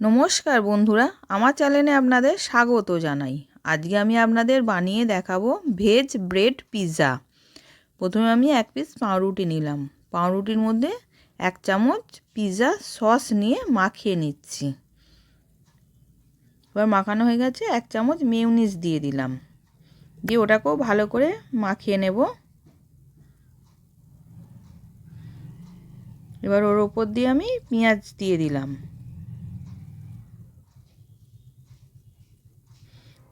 নমস্কার বন্ধুরা, আমার চ্যানেলে আপনাদের স্বাগত জানাই। আজকে আমি আপনাদের বানিয়ে দেখাবো ভেজ ব্রেড পিৎজা। প্রথমে আমি এক পিস পাউরুটি নিলাম। পাউরুটির মধ্যে এক চামচ পিৎজা সস নিয়ে মাখিয়ে নিচ্ছি। এবার মাখানো হয়ে গেছে এক চামচ মেউনিস দিয়ে দিলাম। দিয়ে ওটাকেও ভালো করে মাখিয়ে নেব। এবার ওর ওপর দিয়ে আমি পেঁয়াজ দিয়ে দিলাম।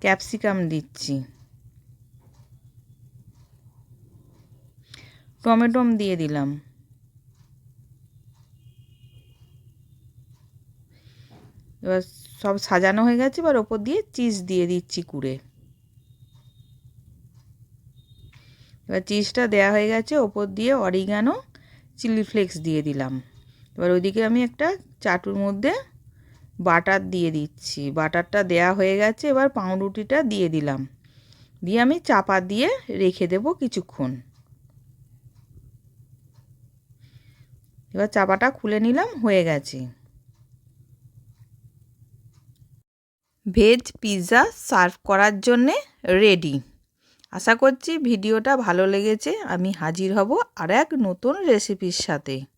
ক্যাপসিকাম দিচ্ছি। টমেটোম দিয়ে দিলাম। এবার সব সাজানো হয়ে গেছে, এবার ওপর দিয়ে চিজ দিয়ে দিচ্ছি কুড়ে। এবার চিজটা দেয়া হয়ে গেছে, ওপর দিয়ে অরিগানো চিলি ফ্লেক্স দিয়ে দিলাম। এবার ওইদিকে আমি একটা চাটুর মধ্যে বাটার দিয়ে দিচ্ছি। বাটারটা দেয়া হয়ে গেছে, এবার পাউরুটিটা দিয়ে দিলাম। দিয়ে আমি চাপা দিয়ে রেখে দেব কিছুক্ষণ। এবার চাপাটা খুলে নিলাম, হয়ে গেছে। ভেজ পিৎজা সার্ভ করার জন্যে রেডি। আশা করছি ভিডিওটা ভালো লেগেছে। আমি হাজির হব আর এক নতুন রেসিপির সাথে।